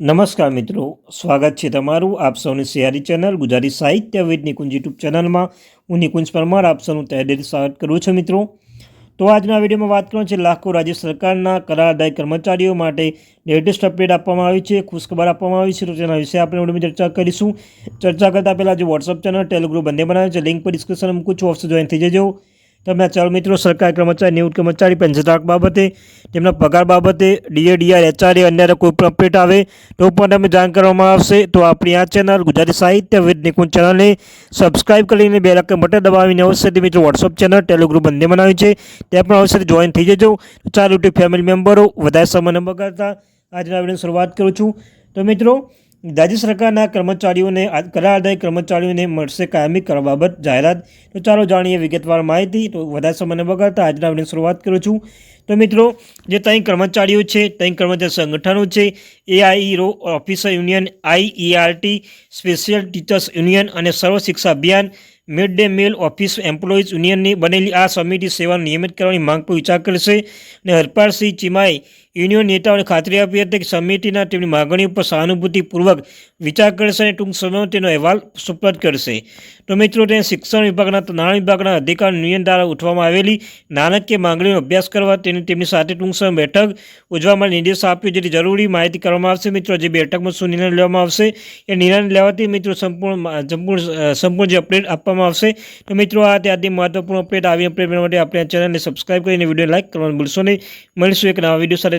નમસ્કાર મિત્રો, સ્વાગત છે તમારું આપ સૌની સિયારી ચેનલ ગુજરાતી સાહિત્ય વિદ નિકુંજ યુટ્યુબ ચેનલમાં. હું નિકુંજ પરમાર, આપ સૌનું તહેદેરી સ્વાગત કરું છું મિત્રો. તો આજના વિડીયોમાં વાત કરવાનું છે લાખો રાજ્ય સરકારના કરારદાય કર્મચારીઓ માટે લેટેસ્ટ અપડેટ આપવામાં આવી છે, ખુશખબર આપવામાં આવી છે. તો તેના વિશે આપણે વિડીયોમાં ચર્ચા કરીશું. ચર્ચા કરતાં પહેલાં જે વોટ્સઅપ ચેનલ ટેલિગ્રુપ બંને બનાવ્યું છે. લિંક પર ડિસ્ક્રિપ્શન મૂકું છું. ઓફિસ જોઈન થઈ જજો. તમે ચાલો મિત્રો, સરકારી કર્મચારી, નિવૃત્ત કર્મચારી, પેન્શન ધારક બાબતે, તેમના પગાર બાબતે ડીએ ડીઆર એચઆરએ અન્ય કોઈ પણ અપડેટ આવે તો પણ તમે જાણ કરવામાં આવશે. તો આપણી આ ચેનલ ગુજરાતી સાહિત્ય વિદ નિકુંજ ચેનલને સબસ્ક્રાઇબ કરીને બે લાખ બટન દબાવીને અવશ્યથી મિત્રો વોટ્સઅપ ચેનલ ટેલિગ્રુપ બંને બનાવ્યું છે. ત્યાં પણ અવશ્યથી જોઈન થઈ જજો. ચાલો યુટ્યુબ ફેમિલી મેમ્બરો વધારે સમય ન બગાડતા, આજના વીડિયો શરૂઆત કરું છું. તો મિત્રો રાજ્ય સરકારના કર્મચારીઓને આ કરારદાયી કર્મચારીઓને મળશે કાયમી કરવા બાબત જાહેરાત. તો ચાલો જાણીએ વિગતવાર માહિતી. તો વધારે સમયને બગાડતા આજના વિડીયોની શરૂઆત કરું છું. તો મિત્રો, જે ત્રણ કર્મચારીઓ છે, ત્રણ કર્મચારી સંગઠનો છે AI RO officer union IERT special teachers union અને Sarva Shiksha Abhiyan mid day meal office employees યુનિયનની બનેલી આ સમિતિ સેવાનું નિયમિત કરવાની માંગ પર વિચાર કરશે. અને હરપાલસિંહ ચીમાએ યુનિયન નેતાઓને ખાતરી આપી હતી કે સમિતિના તેમની માગણી ઉપર સહાનુભૂતિપૂર્વક વિચાર કરશે અને ટૂંક સમયમાં તેનો અહેવાલ સુપરત કરશે. તો મિત્રો, તેને શિક્ષણ વિભાગના, નાણાં વિભાગના અધિકાર યુનિયન દ્વારા ઉઠવામાં આવેલી નાણાકીય માંગણીનો અભ્યાસ કરવા તેની તેમની સાથે ટૂંક સમય બેઠક ઉજવવા માટે નિર્દેશ આપ્યો, જેથી જરૂરી માહિતી કરવામાં આવશે. મિત્રો, જે બેઠકમાં શું નિર્ણય લેવામાં આવશે, એ નિર્ણય લેવાથી મિત્રો સંપૂર્ણ સંપૂર્ણ સંપૂર્ણ જે અપડેટ આપવામાં આવશે. તો મિત્રો, આ ત્યાંથી મહત્વપૂર્ણ અપડેટ આવી અપડેટ માટે આપણે આ ચેનલને સબસ્ક્રાઈબ કરીને વીડિયો લાઇક કરવાનું ભૂલશો નહીં. મળીશું એક નવા વીડિયો સાથે.